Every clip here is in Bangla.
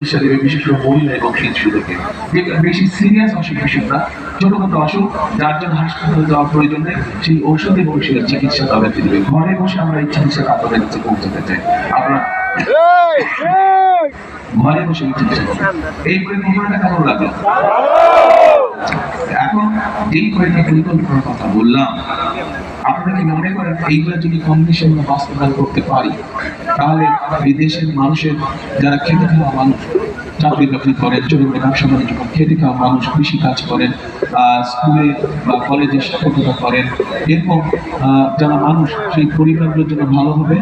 দেবে বিশেষ করে মহিলা এবং শিশুদেরকে। যেটা বেশি সিরিয়াস অসুখ বিসুখরা ছোটখাটো অসুখ যার জন্য হাসপাতালে যাওয়ার প্রয়োজন নেই সেই ঔষধ এবং সেই চিকিৎসা তাদেরকে দেবে ঘরে বসে আমরা এই আপনাদের কাছে পৌঁছাতে চাই। ঘরে বসে চিকিৎসা। এই পরিকল্পনাটা কেমন লাগল? এখন যেই কয়েকটা পরিকল্পনার কথা বললাম। আপনারা কি মনে করেন এইগুলো যদি কম্বিনেশন বাস্তবায়ন করতে পারি তাহলে এই দেশের মানুষের যারা খেটে খাওয়া মানুষ চাকরি বাকরি করেন ছোট ব্যবসা বাণিজ্য করেন, খেটে খাওয়া মানুষ কৃষি কাজ করেন স্কুলে বা কলেজে শিক্ষকতা করেন। এরকম যারা মানুষ সেই পরিবারগুলোর জন্য ভালো হবে?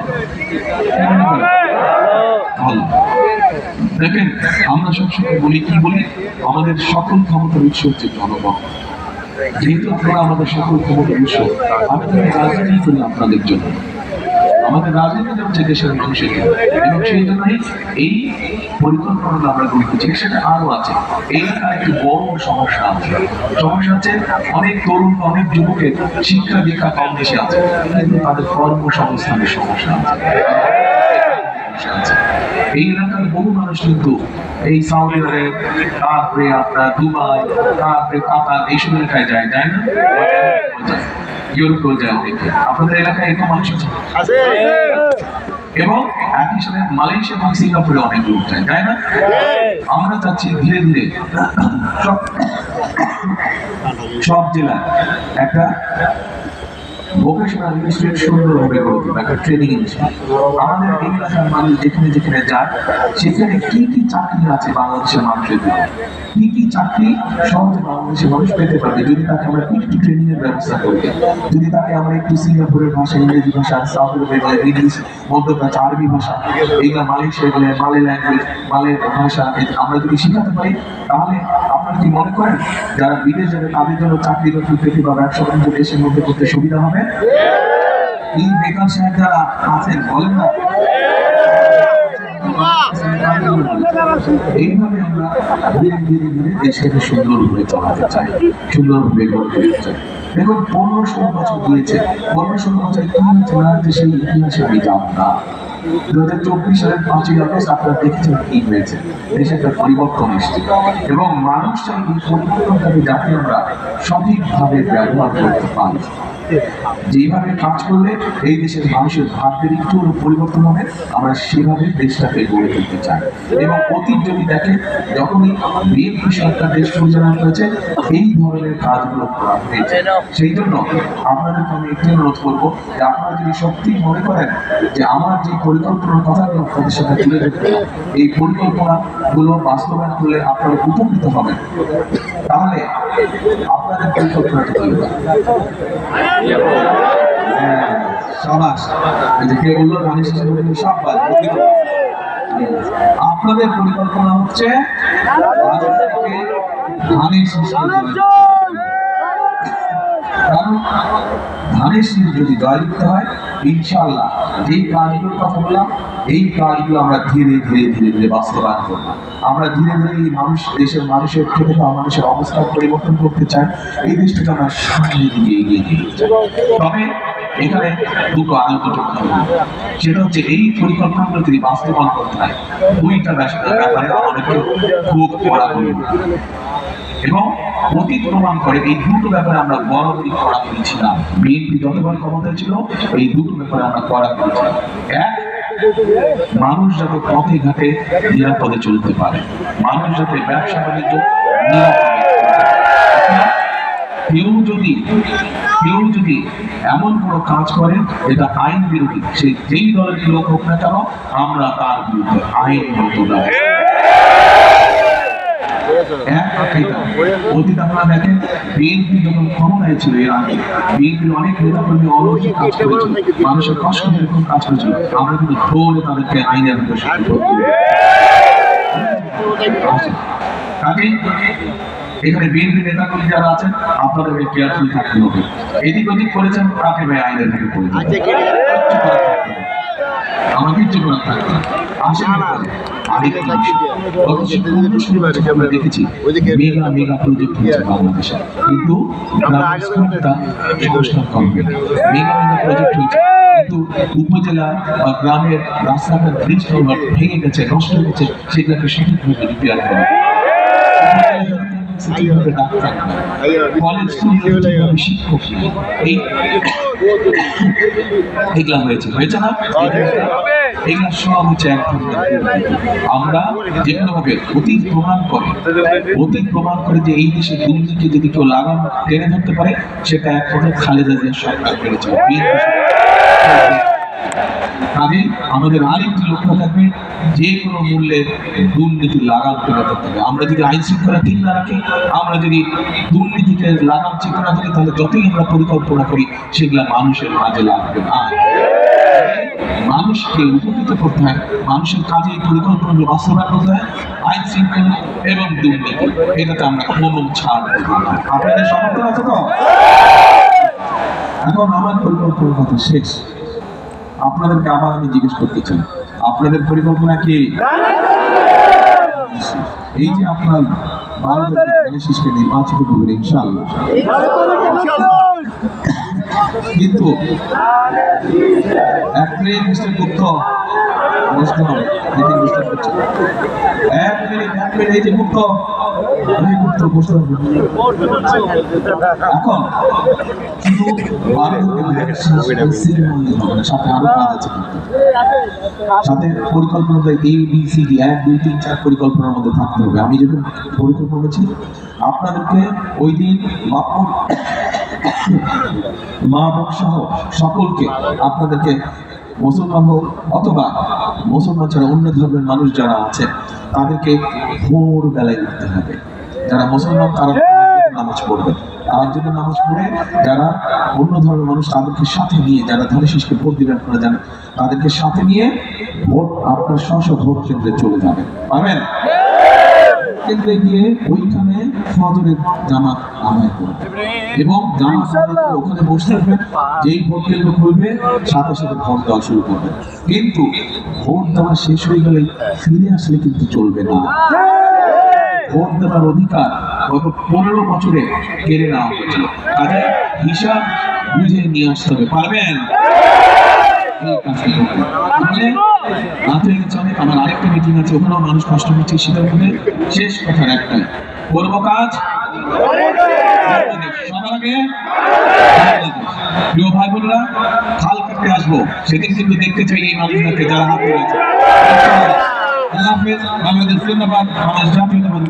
ভালো। দেখেন আমরা সবসময় বলি কি বলি? আমাদের সকল ক্ষমতার উৎস হচ্ছে জনগণ। যেহেতু আপনারা আমাদের সকল ক্ষমতার উৎস আমি রাজনীতি করি আপনাদের জন্য। আমাদের রাজনীতি হচ্ছে দেশের মানুষের। এবং সেই জন্যই এই পরিকল্পনাটা আমরা গড়ে তুলছি সেটা আরও আছে। এই একটি বড় সমস্যা আছে। সমস্যা হচ্ছে অনেক তরুণ অনেক যুবকের শিক্ষা দীক্ষা কম বেশি আছে। কিন্তু তাদের কর্মসংস্থানের সমস্যা আছে। এই এলাকার বহু মানুষ কিন্তু এই সাউদি আরব তারপরে আপনার দুবাই, তারপরে কাতার এইসব এলাকায় যায় যায় না? আপনাদের এলাকায় এরকম মানুষ আছে? এবং একই সাথে মালয়েশিয়া এবং সিঙ্গাপুরে অনেক লোক যায় তাই না? আমরা চাচ্ছি ধীরে ধীরে সব জেলা একটা সেখানে কি কি চাকরি আছে বাংলাদেশের মানুষের কি কি চাকরি সহজে বাংলাদেশের মানুষ পেতে পারবে যদি তাকে আমরা একটু ট্রেনিং ব্যবস্থা করি, যদি তাকে আমরা একটু সিঙ্গাপুরের ভাষা, ইংরেজি ভাষা ইংলিশ মধ্যপ্রাচ্য আরবি ভাষা, এইগুলো মালয়েশিয়া মালে ল্যাঙ্গুয়েজ মালে ভাষা, আমরা যদি শেখাতে পারি, তাহলে আপনারা কি মনে করেন যারা বিদেশ যাবে, তাদের জন্য চাকরি বাকরি পেতে বা ব্যবসা বাণিজ্য দেশের মধ্যে করতে সুবিধা হবে? এই বেকার সাহেব যারা আছেন, বলেন না। এইভাবে আমরা ধীরে ধীরে ধীরে দেশটাকে সুন্দরভাবে চালাতে চাই চাই। দেখুন, পনেরো ষোলো বছর গিয়েছে। পনেরো ষোলো বছর কি হয়েছে না সেই ইতিহাসে আমি না। দু হাজার চব্বিশ সালের পাঁচই আগস্ট আপনারা দেখেছেন কি হয়েছে। দেশে একটা পরিবর্তন এসেছে। এবং মানুষ এই সঠিকভাবে ব্যবহার করতে পারি। যেভাবে কাজ করলে এই দেশের মানুষের ভাগ্যের একটু পরিবর্তন হবে, আমরা সেভাবে দেশটাকে গড়ে তুলতে চাই। এবং অতীত যদি দেখেন যখনই বিএনপি সরকার দেশ পরিচালনা করেছে, এই ধরনের কাজগুলো করা হয়েছে। সেই জন্য আপনাদেরকে আমি একটি অনুরোধ করব যে আপনারা যদি সত্যি মনে করেন যে আমার যে পরিকল্পনার কথাগুলো আপনাদের সাথে তুলে ধরতে এই পরিকল্পনাগুলো বাস্তবায়ন করলে আপনারা উপকৃত হবেন। তাহলে আপনাদের পরিকল্পনাটা কি সাবাস। কে। আপনাদের পরিকল্পনা হচ্ছে ধানের শীষ কারণ ধানের শীষ যদি জয় হয়, ইনশাআল্লাহ, যেই কাজগুলোর কথা বললাম এই কাজগুলো আমরা ধীরে ধীরে ধীরে ধীরে বাস্তবায়ন করব। আমরা ধীরে ধীরে এই মানুষ, দেশের মানুষের খাওয়া মানুষের অবস্থা পরিবর্তন করতে চাই, এই দেশটাকে আমরা সামনের দিকে এগিয়ে নিয়ে তবে এখানে দুটো আরও দুটো। সেটা হচ্ছে এই পরিকল্পনাগুলো যদি বাস্তবায়ন করতে হয়, দুইটা ব্যাপারে আমাদেরকে খুব করে এবং অতীত প্রমাণ করে এই দুটো ব্যাপারে আমরা বরাবরই কড়া করেছিলাম। বিএনপি যতবার ক্ষমতায় ছিল, এই দুটো ব্যাপারে আমরা কড়া করেছিলাম। এক মানুষ যাতে পথে ঘাটে নিরাপদে চলতে পারে। মানুষ যাতে ব্যবসা বাণিজ্য। কেউ যদি কেউ যদি এমন কোনো কাজ করে, এটা আইন বিরোধী। সে যেই দলের লোক হোক না কেন, আমরা তার বিরুদ্ধে আইন মতো এক এটা অতীত আপনারা দেখেন বিএনপি যখন ক্ষমতায় ছিল এর আগে বিএনপির অনেক নেতা অলৌকিক কাজ করেছিল মানুষের কষ্ট এরকম কাজ করেছিল। আমরা কিন্তু ধরে তাদেরকে আইনের ভিতরে সাহায্য করি কাজেই এখানে বিএনপি নেতাগুলি যারা আছেন আপনাদেরকে কেয়ারফুল থাকতে হবে। এদিক ওদিক করেছেন তাকে ভাই আইনের থেকে করে দেবেন। আমার কিচ্ছু করার থাকবে না কিন্তু কিন্তু উপজেলা বা গ্রামের রাস্তাঘাট ব্রিজ ভেঙে গেছে নষ্ট হয়েছে সেগুলোকে সঠিকভাবে রিপেয়ার করা সঠিকভাবে ডাক্তার কলেজ আমরা অতীত প্রমাণ করে অতীত প্রমাণ করে যে এই দেশে দুর্নীতি যদি কেউ লাগাম টেনে ধরতে পারে সেটা এক কথা খালেদা জিয়া সরকার করেছে। কাজে আমাদের আরেকটি লক্ষ্য থাকবে, যে কোনো মূল্যে দুর্নীতি লাগাম ধরতে হবে। আমরা যদি আইন শৃঙ্খলা ঠিক না রাখি, আমরা যদি দুর্নীতিকে লাগাম ঠিক না ধরি তাহলে যতই আমরা পরিকল্পনা করি, সেগুলা মানুষের মাঝে লাগবে না। মানুষকে উপকৃত করতে হয়, মানুষের কাজে এই পরিকল্পনাগুলো বাস্তবায়ন করতে হয়, আইন শৃঙ্খলা এবং দুর্নীতি। এটাতে আমরা কোনো ছাড় দেব না আপনাদের সমর্থন আছে তো? এখন আমার পরিকল্পনার কথা শেষ। আপনাদেরকে আবার আমি জিজ্ঞেস করতে চাই, আপনাদের পরিকল্পনা কি? এই যে আপনার বাংলাদেশ নির্বাচিত করবেন ইনশাআল্লাহ। কিন্তু এক মিনিট মিস্টার গুপ্ত বুঝতে হবে এদিকে বুঝতে এক মিনিট এক মিনিট, এই গুপ্ত এই গুপ্ত বুঝতে এখন শুধু বাংলাদেশ সিনেমা হবে না সাথে আছে সাথে পরিকল্পনা এ বি সি ডি এক, দুই, তিন, চার পরিকল্পনার মধ্যে থাকতে হবে। আমি যখন পরিকল্পনা করছি, আপনাদেরকে ওই দিন বাপুর মা বোন সহ সকলকে আপনাদেরকে মুসলমান হোক অথবা মুসলমান ছাড়া অন্য ধর্মের মানুষ যারা আছে, তাদেরকে ভোর বেলায় উঠতে হবে। যারা মুসলমান, তারা নামাজ পড়বে। তার জন্য নামাজ পড়ে যারা অন্য ধর্মের মানুষ, তাদেরকে সাথে নিয়ে যারা ধারে শিশকে ভোট দিবেন আপনারা জানেন, তাদেরকে সাথে নিয়ে ভোট আপনার স্ব ভোট কেন্দ্রে চলে যাবেন পারবেন? কেন্দ্রে গিয়ে ওইখানে ফজরের জামাত আদায় করবে। এবং জামাত ওখানে বসে থাকবেন যেই ভোট কেন্দ্র খুলবে সাথে সাথে ভোট দেওয়া শুরু করবে। কিন্তু ভোট দেওয়া শেষ হয়ে গেলে ফিরে আসলে কিন্তু চলবে না। ভোট দেওয়ার অধিকার গত পনেরো বছরে কেড়ে নেওয়া হয়েছিল। কাজে হিসাব বুঝে নিয়ে আসতে হবে পারবেন? রাত অনেক আমার আরেকটা মিটিং আছে, ওখানেও মানুষ কষ্ট হচ্ছে সেটার মধ্যে শেষ কথার একটাই। করব কাজ? সবার আগে প্রিয় ভাই বোনেরা, খাল কাটতে আসব। সেদিন কিন্তু দেখতে চাই এই মানুষদেরকে যারা হাত তুলেছে। আল্লাহ হাফেজ, বাংলাদেশ জিন্দাবাদ, বাংলাদেশ জাতীয়তাবাদী